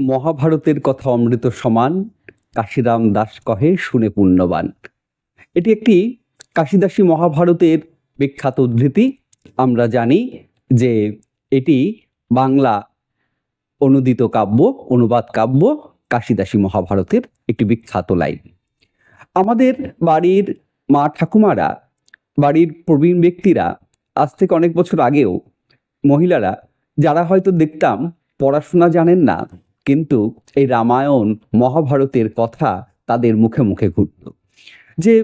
মহাভারতের কথা অমৃত সমান, কাশিরাম দাস কহে, শুনে পুণ্যবান। এটি একটি কাশিদাসী মহাভারতের বিখ্যাত উদ্ধৃতি। আমরা জানি যে এটি বাংলা অনুদিত কাব্য, অনুবাদ কাব্য, কাশিদাসী মহাভারতের একটি বিখ্যাত লাইন। আমাদের বাড়ির মা ঠাকুমারা, বাড়ির প্রবীণ ব্যক্তিরা আজ থেকে অনেক বছর আগেও মহিলারা, যারা হয়তো দেখতাম, পড়াশোনা জানেন না কিন্তু এই রামায়ণ মহাভারতের কথা তাদের মুখে মুখে ঘুরত। যে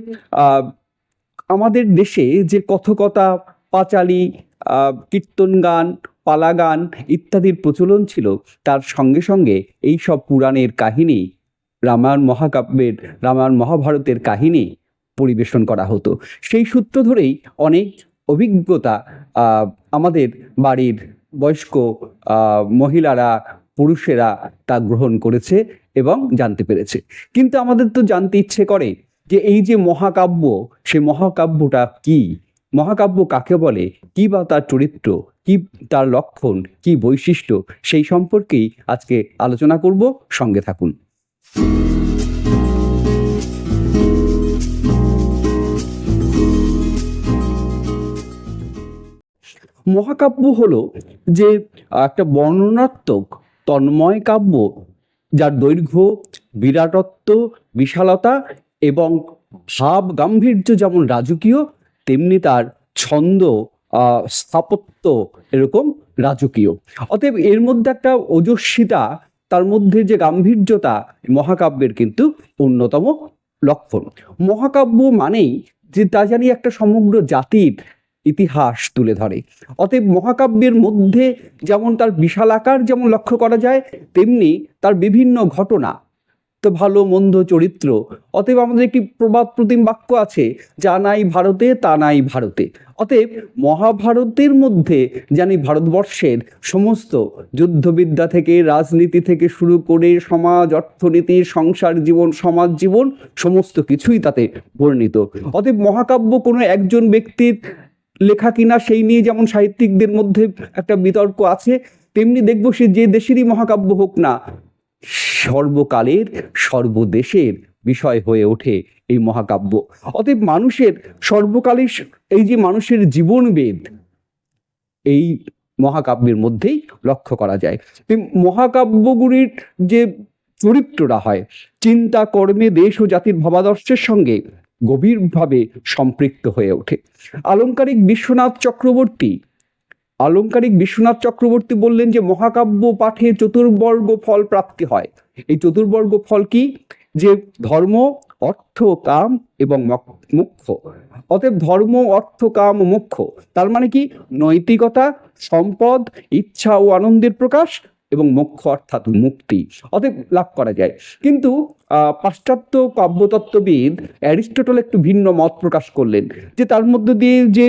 আমাদের দেশে যে কথকতা, পাঁচালী কীর্তন গান পালা গান ইত্যাদির প্রচলন ছিল, তার সঙ্গে সঙ্গে এই সব পুরাণের কাহিনী, রামায়ণ মহাকাব্যের, রামায়ণ মহাভারতের কাহিনী পরিবেশন করা হতো। সেই সূত্র ধরেই অনেক অভিজ্ঞতা আমাদের বাড়ির বয়স্ক মহিলারা পুরুষেরা তা গ্রহণ করেছে এবং জানতে পেরেছে। কিন্তু আমাদের তো জানতে ইচ্ছে করে যে এই যে মহাকাব্য সে মহাকাব্যটা কি? মহাকাব্য কাকে বলে? কি বা তার চরিত্র? কি তার লক্ষণ? কি বৈশিষ্ট্য? সেই সম্পর্কেই আজকে আলোচনা করব। সঙ্গে থাকুন। মহাকাব্য হলো যে একটা বর্ণনাত্মক তন্ময় কাব্য, যার দৈর্ঘ্য, বিরাটত্ব, বিশালতা এবং ভাব গাম্ভীর্য যেমন রাজকীয়, তেমনি তার ছন্দ স্থাপত্য এরকম রাজকীয়। অতএব এর মধ্যে একটা ওজস্বিতা, তার মধ্যে যে গাম্ভীর্যতা, মহাকাব্যের কিন্তু অন্যতম লক্ষণ। মহাকাব্য মানেই যে তা জানি একটা সমগ্র জাতির ইতিহাস তুলে ধরে। অতএব মহাকাব্যের মধ্যে যেমন তার বিশাল আকার যেমন লক্ষ্য করা যায়, তেমনি তার বিভিন্ন ঘটনা, তো ভালো, মন্দ, চরিত্র, অতএব আমাদের একটি প্রবাদ প্রতিম বাক্য আছে, যা নাই ভারতে, তা নাই ভারতে। অতএব মহাভারতের মধ্যে জানি ভারতবর্ষের সমস্ত যুদ্ধবিদ্যা থেকে, রাজনীতি থেকে শুরু করে সমাজ, অর্থনীতি, সংসার জীবন, সমাজ জীবন, সমস্ত কিছুই তাতে বর্ণিত। অতএব মহাকাব্য কোনো একজন ব্যক্তির লেখা কিনা সেই নিয়ে যেমন সাহিত্যিকদের মধ্যে একটা বিতর্ক আছে, তেমনি দেখব সে যে দেশেরই মহাকাব্য হোক না, সর্বকালের, সর্বদেশের বিষয় হয়ে ওঠে এই মহাকাব্য। অতএব মানুষের সর্বকালের এই যে মানুষের জীবনবেদ, এই মহাকাব্যের মধ্যেই লক্ষ্য করা যায়। মহাকাব্যগুলির যে চরিত্রটা হয়, চিন্তা, কর্মে, দেশ ও জাতির ভাবাদর্শের সঙ্গে গভীরভাবে সম্পৃক্ত হয়ে ওঠে। আলংকারিক বিশ্বনাথ চক্রবর্তী আলঙ্কারিক বিশ্বনাথ চক্রবর্তী বললেন যে, মহাকাব্য পাঠে চতুর্বর্গ ফল প্রাপ্তি হয়। এই চতুর্বর্গ ফল কি? যে ধর্ম, অর্থ, কাম এবং মুখ্য। অতএব ধর্ম, অর্থ, কাম মোক্ষ তার মানে কি? নৈতিকতা, সম্পদ, ইচ্ছা ও আনন্দের প্রকাশ এবং মোক্ষ অর্থাৎ মুক্তি অতএব লাভ করা যায়। কিন্তু পাশ্চাত্য কাব্যতত্ত্ববিদ অ্যারিস্টটল একটু ভিন্ন মত প্রকাশ করলেন, যে তার মধ্য দিয়ে যে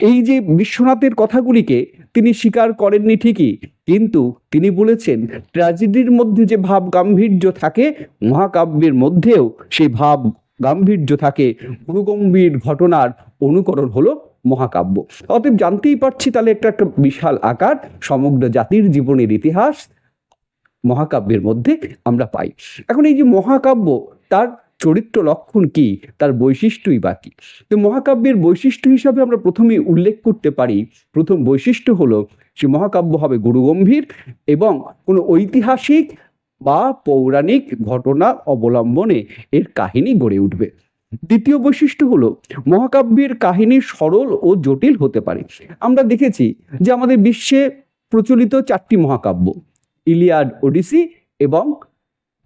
এই যে বিশ্বনাথের কথাগুলিকে তিনি স্বীকার করেননি ঠিকই, কিন্তু তিনি বলেছেন, ট্র্যাজেডির মধ্যে যে ভাব গাম্ভীর্য থাকে, মহাকাব্যের মধ্যেও সেই ভাব গাম্ভীর্য থাকে। গুরুগম্ভীর ঘটনার অনুকরণ হলো মহাকাব্য। অতএব জানতেই পারছি তাহলে একটা একটা বিশাল আকার, সমগ্র জাতির জীবনের ইতিহাস মহাকাব্যের মধ্যে আমরা পাই। এখন এই যে মহাকাব্য, তার চরিত্র লক্ষণ কি? তার বৈশিষ্ট্যই বা বাকি তো মহাকাব্যের বৈশিষ্ট্য হিসাবে আমরা প্রথমেই উল্লেখ করতে পারি, প্রথম বৈশিষ্ট্য হলো সে মহাকাব্য হবে গুরুগম্ভীর এবং কোনো ঐতিহাসিক বা পৌরাণিক ঘটনা অবলম্বনে এর কাহিনী গড়ে উঠবে। দ্বিতীয় বৈশিষ্ট্য হলো, মহাকাব্যের কাহিনী সরল ও জটিল হতে পারে। আমরা দেখেছি যে আমাদের বিশ্বে প্রচলিত চারটি মহাকাব্য, ইলিয়াড ওডিসি এবং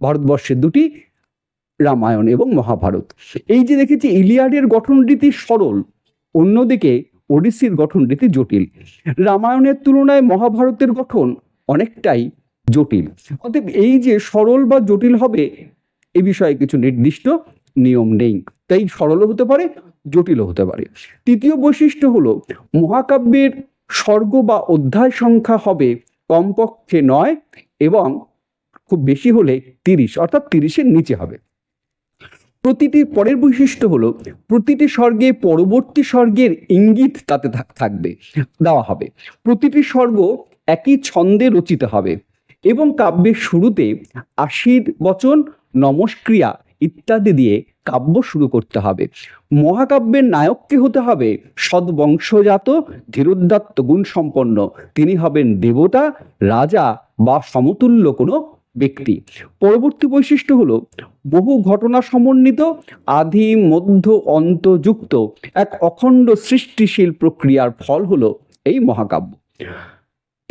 ভারতবর্ষের দুটি রামায়ণ এবং মহাভারত। এই যে দেখেছি, ইলিয়াডের গঠন রীতি সরল, অন্যদিকে ওডিসির গঠন রীতি জটিল। রামায়ণের তুলনায় মহাভারতের গঠন অনেকটাই জটিল। অতএব এই যে সরল বা জটিল হবে, এ বিষয়ে কিছু নির্দিষ্ট নিয়ম নেই। তাই সরলও হতে পারে, জটিলও হতে পারে। তৃতীয় বৈশিষ্ট্য হলো, মহাকাব্যের স্বর্গ বা অধ্যায় সংখ্যা হবে কমপক্ষে নয় এবং খুব বেশি হলে তিরিশ, অর্থাৎ তিরিশের নিচে হবে। প্রতিটি পরের বৈশিষ্ট্য হলো, প্রতিটি স্বর্গে পরবর্তী স্বর্গের ইঙ্গিত তাতে থাক- থাকবে, দেওয়া হবে। প্রতিটি স্বর্গ একই ছন্দে রচিত হবে এবং কাব্যের শুরুতে আশীর্বচন নমস্ক্রিয়া ইত্যাদি দিয়ে কাব্য শুরু করতে হবে। মহাকাব্যের নায়ককে হতে হবে? সদ্বংশজাত ধীরোদ্দাত্ত গুণ সম্পন্ন তিনি হবেন দেবতা, রাজা বা সমতুল্য কোনো ব্যক্তি। পরবর্তী বৈশিষ্ট্য হলো, বহু ঘটনা সমন্বিত, আদি, মধ্য অন্তযুক্ত এক অখণ্ড সৃষ্টিশীল প্রক্রিয়ার ফল হলো এই মহাকাব্য।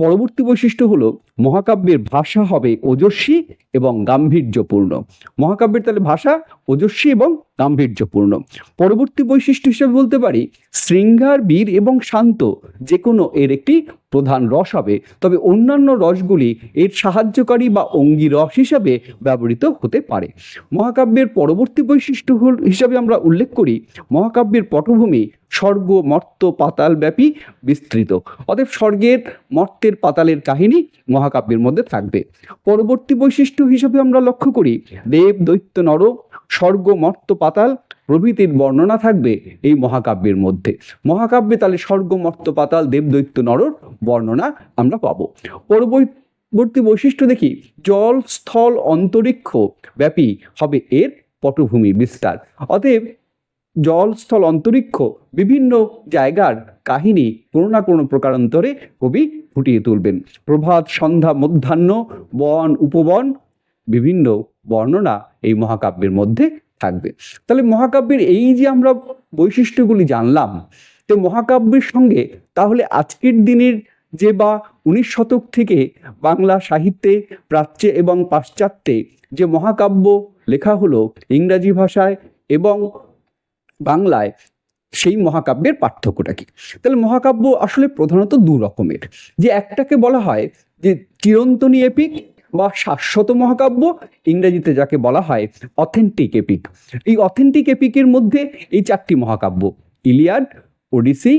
পরবর্তী বৈশিষ্ট্য হলো মহাকাব্যের ভাষা হবে ওজস্বী এবং গাম্ভীর্যপূর্ণ। মহাকাব্যের তাহলে ভাষা ওজস্বী এবং গাম্ভীর্যপূর্ণ। পরবর্তী বৈশিষ্ট্য হিসেবে বলতে পারি, শৃঙ্গার বীর এবং শান্ত যে কোনো এর একটি প্রধান রস হবে। তবে অন্যান্য রসগুলি এর সাহায্যকারী বা অঙ্গী রস হিসাবে ব্যবহৃত হতে পারে। মহাকাব্যের পরবর্তী বৈশিষ্ট্য হিসাবে আমরা উল্লেখ করি, মহাকাব্যের পটভূমি স্বর্গ মর্ত পাতাল ব্যাপী বিস্তৃত। অতএব স্বর্গের, মর্তের, পাতালের কাহিনী মহাকাব্যের মধ্যে থাকবে। পরবর্তী বৈশিষ্ট্য হিসাবে আমরা লক্ষ্য করি, দেব, দৈত্য নর স্বর্গ মর্ত পাতাল প্রভৃতির বর্ণনা থাকবে এই মহাকাব্যের মধ্যে। মহাকাব্যে তাহলে স্বর্গ মর্ত পাতাল দেবদৈত্য, নরর বর্ণনা আমরা পাবো। পরবর্তী বৈশিষ্ট্য দেখি, জল, স্থল, অন্তরিক্ষ ব্যাপী হবে এর পটভূমি বিস্তার। অতএব জল, স্থল, অন্তরিক্ষ বিভিন্ন জায়গার কাহিনী কোনো না কোনো প্রকারান্তরে কবি ফুটিয়ে তুলবেন। প্রভাত, সন্ধ্যা, মধ্যাহ্ন, বন, উপবন বিভিন্ন বর্ণনা এই মহাকাব্যের মধ্যে থাকবে। তাহলে মহাকাব্যের এই যে আমরা বৈশিষ্ট্যগুলি জানলাম, তো মহাকাব্যের সঙ্গে তাহলে আজকের দিনের যে বা উনিশ শতক থেকে বাংলা সাহিত্যে প্রাচ্যে এবং পাশ্চাত্যে যে মহাকাব্য লেখা হলো ইংরাজি ভাষায় এবং বাংলায়, সেই মহাকাব্যের পার্থক্যটা কি? তাহলে মহাকাব্য আসলে প্রধানত দু রকমের যে একটাকে বলা হয় যে চিরন্তনী এপিক বা শাশ্বত মহাকাব্য ইংরেজিতে যাকে বলা হয় অথেন্টিক এপিক এই অথেন্টিক এপিকের মধ্যে এই চারটি মহাকাব্য, ইলিয়াড, ওডিসি,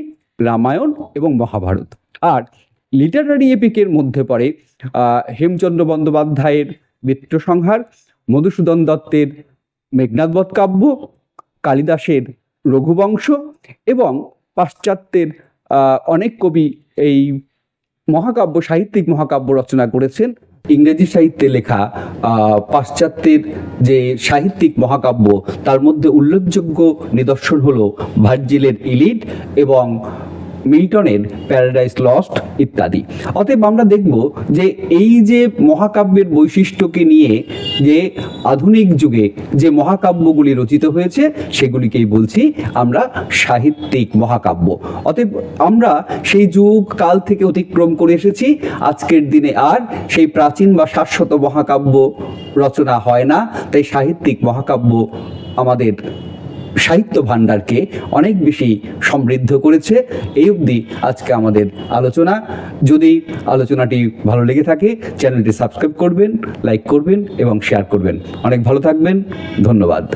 রামায়ণ এবং মহাভারত। আর লিটারারি এপিকের মধ্যে পড়ে হেমচন্দ্র বন্দ্যোপাধ্যায়ের মিত্রসংহার মধুসূদন দত্তের মেঘনাথবধ কাব্য, কালিদাসের রঘুবংশ এবং পাশ্চাত্যের অনেক কবি এই মহাকাব্য, সাহিত্যিক মহাকাব্য রচনা করেছেন। ইংরেজি সাহিত্যে লেখা পাশ্চাত্যের যে সাহিত্যিক মহাকাব্য, তার মধ্যে উল্লেখযোগ্য নিদর্শন হলো ভার্জিলের ইলিড এবং মিল্টনের প্যারাডাইস লস্ট ইত্যাদি। অতএব আমরা দেখব যে এই যে মহাকাব্যের বৈশিষ্ট্যকে নিয়ে যে আধুনিক যুগে যে মহাকাব্যগুলি রচিত হয়েছে, সেগুলিকেই বলছি আমরা সাহিত্যিক মহাকাব্য। অতএব আমরা সেই যুগ, কাল থেকে অতিক্রম করে এসেছি। আজকের দিনে আর সেই প্রাচীন বা শাশ্বত মহাকাব্য রচনা হয় না। তাই সাহিত্যিক মহাকাব্য আমাদের সাহিত্য ভাণ্ডারকে অনেক বেশি সমৃদ্ধ করেছে। এই অবধি আজকে আমাদের আলোচনা। যদি আলোচনাটি ভালো লেগে থাকে, চ্যানেলটি সাবস্ক্রাইব করবেন, লাইক করবেন এবং শেয়ার করবেন। অনেক ভালো থাকবেন। ধন্যবাদ।